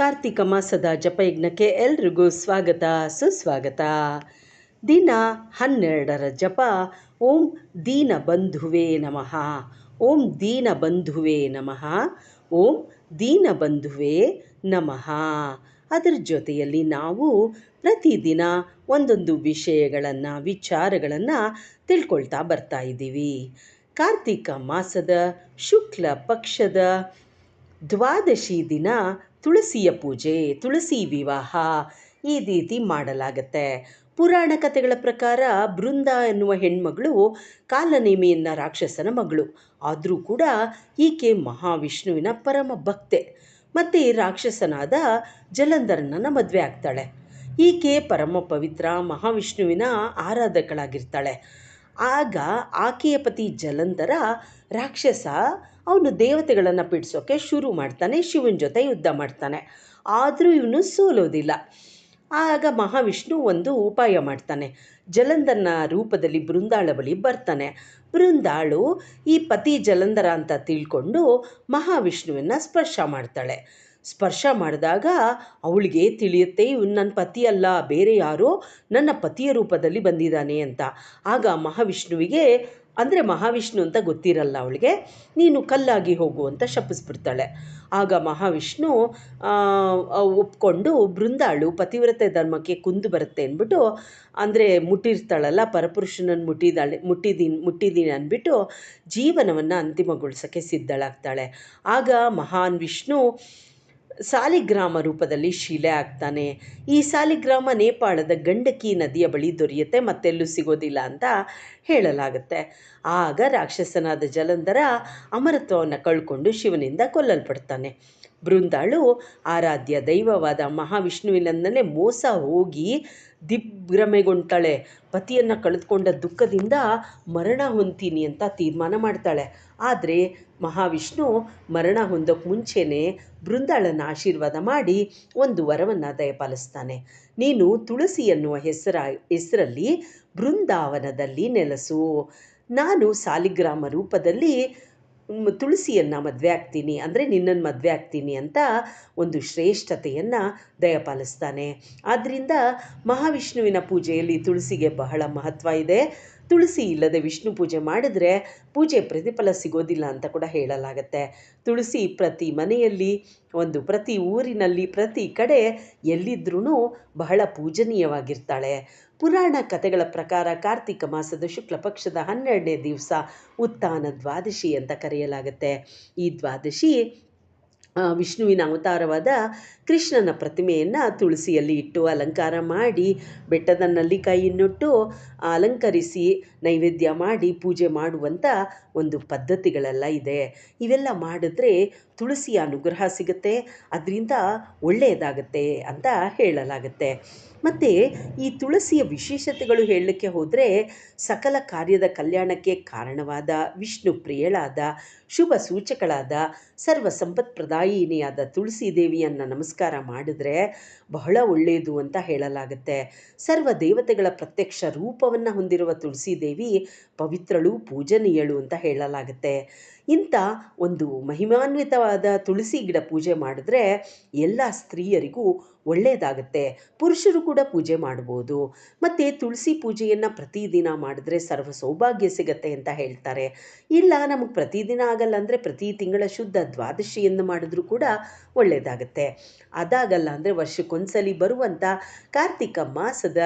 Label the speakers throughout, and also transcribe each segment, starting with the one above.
Speaker 1: ಕಾರ್ತಿಕ ಮಾಸದ ಜಪಯಜ್ಞಕ್ಕೆ ಎಲ್ರಿಗೂ ಸ್ವಾಗತ, ಸುಸ್ವಾಗತ. ದಿನ ಹನ್ನೆರಡರ ಜಪ. ಓಂ ದೀನ ಬಂಧುವೇ ನಮಃ. ಓಂ ದೀನ ಬಂಧುವೇ ನಮಃ. ಓಂ ದೀನ ಬಂಧುವೇ ನಮಃ. ಅದರ ಜೊತೆಯಲ್ಲಿ ನಾವು ಪ್ರತಿದಿನ ಒಂದೊಂದು ವಿಷಯಗಳನ್ನು, ವಿಚಾರಗಳನ್ನು ತಿಳ್ಕೊಳ್ತಾ ಬರ್ತಾ ಇದ್ದೀವಿ. ಕಾರ್ತಿಕ ಮಾಸದ ಶುಕ್ಲ ಪಕ್ಷದ ದ್ವಾದಶಿ ದಿನ ತುಳಸಿಯ ಪೂಜೆ, ತುಳಸಿ ವಿವಾಹ ಈ ರೀತಿ ಮಾಡಲಾಗತ್ತೆ. ಪುರಾಣ ಕಥೆಗಳ ಪ್ರಕಾರ ಬೃಂದ ಎನ್ನುವ ಹೆಣ್ಮಗಳು ಕಾಲನೇಮಿಯನ್ನ ರಾಕ್ಷಸನ ಮಗಳು. ಆದರೂ ಕೂಡ ಈಕೆ ಮಹಾವಿಷ್ಣುವಿನ ಪರಮ ಭಕ್ತೆ. ಮತ್ತು ರಾಕ್ಷಸನಾದ ಜಲಂಧರನನ್ನ ಮದುವೆ ಆಗ್ತಾಳೆ. ಈಕೆ ಪರಮ ಪವಿತ್ರ ಮಹಾವಿಷ್ಣುವಿನ ಆರಾಧಕಳಾಗಿರ್ತಾಳೆ. ಆಗ ಆಕೆಯ ಪತಿ ಜಲಂಧರ ರಾಕ್ಷಸ ಅವನು ದೇವತೆಗಳನ್ನು ಬಿಡಿಸೋಕೆ ಶುರು ಮಾಡ್ತಾನೆ, ಶಿವನ ಜೊತೆ ಯುದ್ಧ ಮಾಡ್ತಾನೆ. ಆದರೂ ಇವನು ಸೋಲೋದಿಲ್ಲ. ಆಗ ಮಹಾವಿಷ್ಣು ಒಂದು ಉಪಾಯ ಮಾಡ್ತಾನೆ. ಜಲಂಧರನ ರೂಪದಲ್ಲಿ ಬೃಂದಾಳ ಬಳಿ ಬರ್ತಾನೆ. ಬೃಂದಾಳು ಈ ಪತಿ ಜಲಂಧರ ಅಂತ ತಿಳ್ಕೊಂಡು ಮಹಾವಿಷ್ಣುವನ್ನು ಸ್ಪರ್ಶ ಮಾಡ್ತಾಳೆ. ಸ್ಪರ್ಶ ಮಾಡಿದಾಗ ಅವಳಿಗೆ ತಿಳಿಯುತ್ತೆ, ಇವನು ನನ್ನ ಪತಿ ಅಲ್ಲ, ಬೇರೆ ಯಾರೋ ನನ್ನ ಪತಿಯ ರೂಪದಲ್ಲಿ ಬಂದಿದ್ದಾನೆ ಅಂತ. ಆಗ ಮಹಾವಿಷ್ಣುವಿಗೆ, ಅಂದರೆ ಮಹಾವಿಷ್ಣು ಅಂತ ಗೊತ್ತಿರಲ್ಲ ಅವಳಿಗೆ, ನೀನು ಕಲ್ಲಾಗಿ ಹೋಗು ಅಂತ ಶಪಿಸ್ಬಿಡ್ತಾಳೆ. ಆಗ ಮಹಾವಿಷ್ಣು ಒಪ್ಕೊಂಡು ಬೃಂದಾಳು ಪತಿವ್ರತೆ ಧರ್ಮಕ್ಕೆ ಕುಂದು ಬರುತ್ತೆ ಅಂದ್ಬಿಟ್ಟು, ಅಂದರೆ ಮುಟ್ಟಿರ್ತಾಳಲ್ಲ ಪರಪುರುಷನನ್ನು ಮುಟ್ಟಿದಾಳೆ, ಮುಟ್ಟಿದೀನಿ ಮುಟ್ಟಿದ್ದೀನಿ ಅಂದ್ಬಿಟ್ಟು ಜೀವನವನ್ನು ಅಂತಿಮಗೊಳಿಸೋಕ್ಕೆ ಸಿದ್ಧಳಾಗ್ತಾಳೆ. ಆಗ ಮಹಾನ್ ವಿಷ್ಣು ಸಾಲಿಗ್ರಾಮ ರೂಪದಲ್ಲಿ ಶಿಲೆ ಆಗ್ತಾನೆ. ಈ ಸಾಲಿಗ್ರಾಮ ನೇಪಾಳದ ಗಂಡಕಿ ನದಿಯ ಬಳಿ ದೊರೆಯುತ್ತೆ, ಮತ್ತೆಲ್ಲೂ ಸಿಗೋದಿಲ್ಲ ಅಂತ ಹೇಳಲಾಗುತ್ತೆ. ಆಗ ರಾಕ್ಷಸನಾದ ಜಲಂಧರ ಅಮರತ್ವವನ್ನು ಕಳ್ಕೊಂಡು ಶಿವನಿಂದ ಕೊಲ್ಲಲ್ಪಡ್ತಾನೆ. ಬೃಂದಾಳು ಆರಾಧ್ಯ ದೈವವಾದ ಮಹಾವಿಷ್ಣುವಿನಂದನೇ ಮೋಸ ಹೋಗಿ ದಿಗ್ಭ್ರಮೆಗೊಂಡ್ತಾಳೆ ಪತಿಯನ್ನು ಕಳೆದುಕೊಂಡ ದುಃಖದಿಂದ ಮರಣ ಹೊಂತೀನಿ ಅಂತ ತೀರ್ಮಾನ ಮಾಡ್ತಾಳೆ. ಆದರೆ ಮಹಾವಿಷ್ಣು ಮರಣ ಹೊಂದೋಕ್ಕೆ ಮುಂಚೆನೇ ಬೃಂದಾಳನ ಆಶೀರ್ವಾದ ಮಾಡಿ ಒಂದು ವರವನ್ನು ದಯಪಾಲಿಸ್ತಾನೆ. ನೀನು ತುಳಸಿ ಎನ್ನುವ ಹೆಸರ, ಹೆಸರಲ್ಲಿ ಬೃಂದಾವನದಲ್ಲಿ ನೆಲೆಸು. ನಾನು ಸಾಲಿಗ್ರಾಮ ರೂಪದಲ್ಲಿ ತುಳಸಿಯನ್ನು ಮದುವೆ ಆಗ್ತೀನಿ, ಅಂದರೆ ನಿನ್ನನ್ನು ಮದುವೆ ಆಗ್ತೀನಿ ಅಂತ ಒಂದು ಶ್ರೇಷ್ಠತೆಯನ್ನು ದಯಪಾಲಿಸ್ತಾನೆ. ಆದ್ದರಿಂದ ಮಹಾವಿಷ್ಣುವಿನ ಪೂಜೆಯಲ್ಲಿ ತುಳಸಿಗೆ ಬಹಳ ಮಹತ್ವ ಇದೆ. ತುಳಸಿ ಇಲ್ಲದೆ ವಿಷ್ಣು ಪೂಜೆ ಮಾಡಿದ್ರೆ ಪೂಜೆ ಪ್ರತಿಫಲ ಸಿಗೋದಿಲ್ಲ ಅಂತ ಕೂಡ ಹೇಳಲಾಗತ್ತೆ. ತುಳಸಿ ಪ್ರತಿ ಮನೆಯಲ್ಲಿ, ಒಂದು ಪ್ರತಿ ಊರಿನಲ್ಲಿ, ಪ್ರತಿ ಕಡೆ ಎಲ್ಲಿದ್ರೂ ಬಹಳ ಪೂಜನೀಯವಾಗಿರ್ತಾಳೆ. ಪುರಾಣ ಕಥೆಗಳ ಪ್ರಕಾರ ಕಾರ್ತಿಕ ಮಾಸದ ಶುಕ್ಲ ಪಕ್ಷದ ಹನ್ನೆರಡನೇ ದಿವಸ ಉತ್ಥಾನ ದ್ವಾದಶಿ ಅಂತ ಕರೆಯಲಾಗುತ್ತೆ. ಈ ದ್ವಾದಶಿ ವಿಷ್ಣುವಿನ ಅವತಾರವಾದ ಕೃಷ್ಣನ ಪ್ರತಿಮೆಯನ್ನು ತುಳಸಿಯಲ್ಲಿ ಇಟ್ಟು ಅಲಂಕಾರ ಮಾಡಿ ಬೆಟ್ಟದ ನಲ್ಲಿಕಾಯಿಯನ್ನಿಟ್ಟು ಅಲಂಕರಿಸಿ, ನೈವೇದ್ಯ ಮಾಡಿ, ಪೂಜೆ ಮಾಡುವಂಥ ಒಂದು ಪದ್ಧತಿಗಳೆಲ್ಲ ಇದೆ. ಇವೆಲ್ಲ ಮಾಡಿದ್ರೆ ತುಳಸಿಯ ಅನುಗ್ರಹ ಸಿಗುತ್ತೆ, ಅದರಿಂದ ಒಳ್ಳೆಯದಾಗುತ್ತೆ ಅಂತ ಹೇಳಲಾಗುತ್ತೆ. ಮತ್ತು ಈ ತುಳಸಿಯ ವಿಶೇಷತೆಗಳು ಹೇಳಲಿಕ್ಕೆ ಹೋದರೆ ಸಕಲ ಕಾರ್ಯದ ಕಲ್ಯಾಣಕ್ಕೆ ಕಾರಣವಾದ ವಿಷ್ಣು ಪ್ರಿಯಳಾದ, ಶುಭ ಸೂಚಕಳಾದ, ಸರ್ವ ಸಂಪತ್ಪ್ರದಾಯಿನಿಯಾದ ತುಳಸಿ ದೇವಿಯನ್ನು ನಮಸ್ಕಾರ ಮಾಡಿದ್ರೆ ಬಹಳ ಒಳ್ಳೆಯದು ಅಂತ ಹೇಳಲಾಗುತ್ತೆ. ಸರ್ವ ದೇವತೆಗಳ ಪ್ರತ್ಯಕ್ಷ ರೂಪವನ್ನು ಹೊಂದಿರುವ ತುಳಸಿ ದೇವಿ ಪವಿತ್ರಳು ಪೂಜನೀಯಳು ಅಂತ ಹೇಳಲಾಗುತ್ತೆ. ಇಂಥ ಒಂದು ಮಹಿಮಾನ್ವಿತವಾದ ತುಳಸಿ ಗಿಡ ಪೂಜೆ ಮಾಡಿದ್ರೆ ಎಲ್ಲ ಸ್ತ್ರೀಯರಿಗೂ ಒಳ್ಳೆಯದಾಗುತ್ತೆ ಪುರುಷರು ಕೂಡ ಪೂಜೆ ಮಾಡ್ಬೋದು. ಮತ್ತು ತುಳಸಿ ಪೂಜೆಯನ್ನು ಪ್ರತಿದಿನ ಮಾಡಿದ್ರೆ ಸರ್ವ ಸೌಭಾಗ್ಯ ಸಿಗತ್ತೆ ಅಂತ ಹೇಳ್ತಾರೆ. ಇಲ್ಲ, ನಮಗೆ ಪ್ರತಿದಿನ ಆಗಲ್ಲ ಅಂದರೆ ಪ್ರತಿ ತಿಂಗಳ ಶುದ್ಧ ದ್ವಾದಶಿಯನ್ನು ಮಾಡಿದ್ರೂ ಕೂಡ ಒಳ್ಳೆಯದಾಗುತ್ತೆ ಅದಾಗಲ್ಲ ಅಂದರೆ ವರ್ಷಕ್ಕೊಂದ್ಸಲಿ ಬರುವಂಥ ಕಾರ್ತಿಕ ಮಾಸದ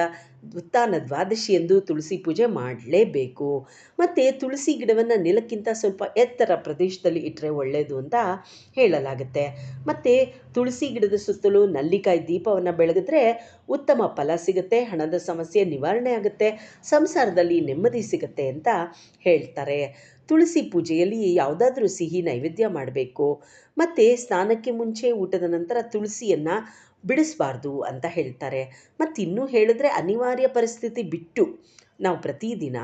Speaker 1: ಉತ್ಥಾನ ದ್ವಾದಶಿ ಎಂದು ತುಳಸಿ ಪೂಜೆ ಮಾಡಲೇಬೇಕು. ಮತ್ತು ತುಳಸಿ ಗಿಡವನ್ನು ನೆಲಕ್ಕಿಂತ ಸ್ವಲ್ಪ ಎತ್ತರ ಪ್ರದೇಶದಲ್ಲಿ ಇಟ್ಟರೆ ಒಳ್ಳೆಯದು ಅಂತ ಹೇಳಲಾಗುತ್ತೆ. ಮತ್ತು ತುಳಸಿ ಗಿಡದ ಸುತ್ತಲೂ ನಲ್ಲಿಕಾಯಿ ದೀಪವನ್ನು ಬೆಳಗಿದ್ರೆ ಉತ್ತಮ ಫಲ ಸಿಗುತ್ತೆ, ಹಣದ ಸಮಸ್ಯೆ ನಿವಾರಣೆ ಆಗುತ್ತೆ, ಸಂಸಾರದಲ್ಲಿ ನೆಮ್ಮದಿ ಸಿಗುತ್ತೆ ಅಂತ ಹೇಳ್ತಾರೆ. ತುಳಸಿ ಪೂಜೆಯಲ್ಲಿ ಯಾವುದಾದ್ರೂ ಸಿಹಿ ನೈವೇದ್ಯ ಮಾಡಬೇಕು, ಮತ್ತು ಸ್ನಾನಕ್ಕೆ ಮುಂಚೆ ಊಟದ ನಂತರ ತುಳಸಿಯನ್ನು ಬಿಡಿಸಬಾರ್ದು ಅಂತ ಹೇಳ್ತಾರೆ. ಮತ್ತು ಇನ್ನೂ ಹೇಳಿದ್ರೆ ಅನಿವಾರ್ಯ ಪರಿಸ್ಥಿತಿ ಬಿಟ್ಟು ನಾವು ಪ್ರತಿದಿನ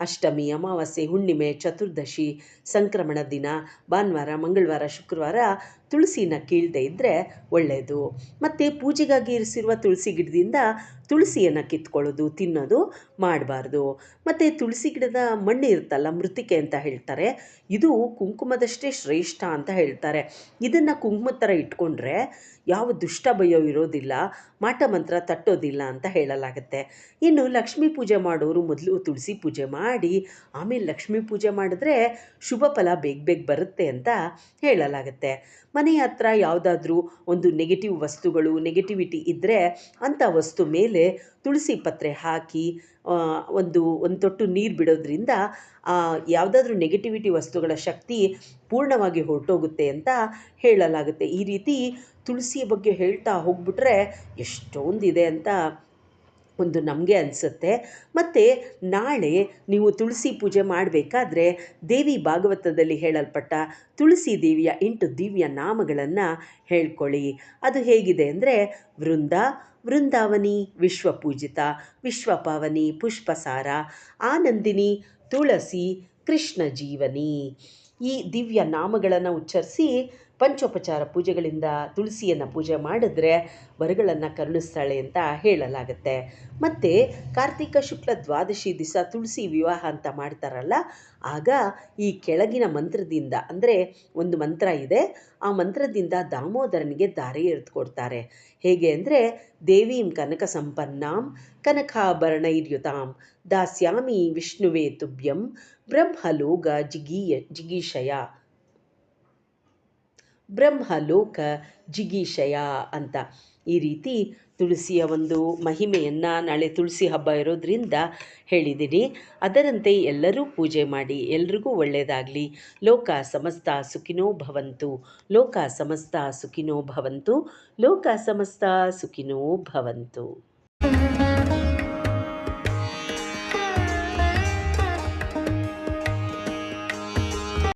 Speaker 1: ಅಷ್ಟಮಿ, ಅಮಾವಾಸ್ಯೆ, ಹುಣ್ಣಿಮೆ, ಚತುರ್ದಶಿ, ಸಂಕ್ರಮಣ ದಿನ, ಭಾನುವಾರ, ಮಂಗಳವಾರ, ಶುಕ್ರವಾರ ತುಳಸಿನ ಕೀಳದೆ ಇದ್ದರೆ ಒಳ್ಳೆಯದು ಮತ್ತು ಪೂಜೆಗಾಗಿ ಇರಿಸಿರುವ ತುಳಸಿ ಗಿಡದಿಂದ ತುಳಸಿಯನ್ನು ಕಿತ್ಕೊಳ್ಳೋದು, ತಿನ್ನೋದು ಮಾಡಬಾರ್ದು. ಮತ್ತು ತುಳಸಿ ಗಿಡದ ಮಣ್ಣು ಇರುತ್ತಲ್ಲ, ಮೃತಿಕೆ ಅಂತ ಹೇಳ್ತಾರೆ, ಇದು ಕುಂಕುಮದಷ್ಟೇ ಶ್ರೇಷ್ಠ ಅಂತ ಹೇಳ್ತಾರೆ. ಇದನ್ನು ಕುಂಕುಮದ ಥರ ಇಟ್ಕೊಂಡ್ರೆ ಯಾವ ದುಷ್ಟ ಭಯ ಇರೋದಿಲ್ಲ. ಮಾಟ ಮಂತ್ರ ತಟ್ಟೋದಿಲ್ಲ ಅಂತ ಹೇಳಲಾಗುತ್ತೆ. ಇನ್ನು ಲಕ್ಷ್ಮೀ ಪೂಜೆ ಮಾಡೋರು ಮೊದಲು ತುಳಸಿ ಪೂಜೆ ಮಾಡಿ, ಆಮೇಲೆ ಲಕ್ಷ್ಮೀ ಪೂಜೆ ಮಾಡಿದ್ರೆ ಶುಭ ಫಲ ಬೇಗ ಬೇಗ ಬರುತ್ತೆ ಅಂತ ಹೇಳಲಾಗುತ್ತೆ. ಮನೆ ಹತ್ರ ಯಾವುದಾದ್ರೂ ಒಂದು ನೆಗೆಟಿವ್ ವಸ್ತುಗಳು ನೆಗೆಟಿವಿಟಿ ಇದ್ದರೆ ಅಂಥ ವಸ್ತು ಮೇಲೆ ತುಳಸಿ ಪತ್ರೆ ಹಾಕಿ ಒಂದು ಒಂದು ತೊಟ್ಟು ನೀರು ಬಿಡೋದ್ರಿಂದ ಯಾವುದಾದ್ರೂ ನೆಗೆಟಿವಿಟಿ ವಸ್ತುಗಳ ಶಕ್ತಿ ಪೂರ್ಣವಾಗಿ ಹೊರಟೋಗುತ್ತೆ ಅಂತ ಹೇಳಲಾಗುತ್ತೆ. ಈ ರೀತಿ ತುಳಸಿಯ ಬಗ್ಗೆ ಹೇಳ್ತಾ ಹೋಗ್ಬಿಟ್ರೆ ಎಷ್ಟೊಂದಿದೆ ಅಂತ ಒಂದು ನಮಗೆ ಅನಿಸುತ್ತೆ. ಮತ್ತು ನಾಳೆ ನೀವು ತುಳಸಿ ಪೂಜೆ ಮಾಡಬೇಕಾದ್ರೆ ದೇವಿ ಭಾಗವತದಲ್ಲಿ ಹೇಳಲ್ಪಟ್ಟ ತುಳಸಿ ದೇವಿಯ ಎಂಟು ದಿವ್ಯ ನಾಮಗಳನ್ನು ಹೇಳ್ಕೊಳ್ಳಿ. ಅದು ಹೇಗಿದೆ ಅಂದರೆ ವೃಂದ, ವೃಂದಾವನಿ, ವಿಶ್ವಪೂಜಿತ, ವಿಶ್ವಪಾವನಿ, ಪುಷ್ಪಸಾರ, ಆನಂದಿನಿ, ತುಳಸಿ ಕೃಷ್ಣ ಜೀವನಿ ಈ ದಿವ್ಯ ನಾಮಗಳನ್ನು ಉಚ್ಚರಿಸಿ ಪಂಚೋಪಚಾರ ಪೂಜೆಗಳಿಂದ ತುಳಸಿಯನ್ನು ಪೂಜೆ ಮಾಡಿದ್ರೆ ವರಗಳನ್ನು ಕರುಣಿಸ್ತಾಳೆ ಅಂತ ಹೇಳಲಾಗುತ್ತೆ. ಮತ್ತು ಕಾರ್ತಿಕ ಶುಕ್ಲ ದ್ವಾದಶಿ ದಿವಸ ತುಳಸಿ ವಿವಾಹ ಅಂತ ಮಾಡ್ತಾರಲ್ಲ, ಆಗ ಈ ಕೆಳಗಿನ ಮಂತ್ರದಿಂದ ಅಂದರೆ ಒಂದು ಮಂತ್ರ ಇದೆ, ಆ ಮಂತ್ರದಿಂದ ದಾಮೋದರನಿಗೆ ದಾರಿ ಎರೆದುಕೊಡ್ತಾರೆ. ಹೇಗೆ ಅಂದರೆ, ದೇವೀಂ ಕನಕ ಸಂಪನ್ನಾಂ ಕನಕಾಭರಣೈರ್ಯುತಾಂ ದಾಸ್ಯಾಮಿ ವಿಷ್ಣುವೇ ತುಭ್ಯಂ ಬ್ರಹ್ಮಲೋಗ ಜಿಗೀಯ ಜಿಗೀಷಯ. ಬ್ರಹ್ಮಲೋಕ ಜಿಗೀಷಯ ಅಂತ. ಈ ರೀತಿ ತುಳಸಿಯ ಒಂದು ಮಹಿಮೆಯನ್ನು ನಾಳೆ ತುಳಸಿ ಹಬ್ಬ ಇರೋದ್ರಿಂದ ಹೇಳಿದ್ದೀನಿ ಅದರಂತೆ ಎಲ್ಲರೂ ಪೂಜೆ ಮಾಡಿ, ಎಲ್ರಿಗೂ ಒಳ್ಳೆಯದಾಗಲಿ ಲೋಕ ಸಮಸ್ತ ಸುಖಿನೋ ಭವಂತು, ಲೋಕ ಸಮಸ್ತ ಸುಖಿನೋ ಭವಂತು, ಲೋಕ ಸಮಸ್ತ ಸುಖಿನೋ ಭವಂತು.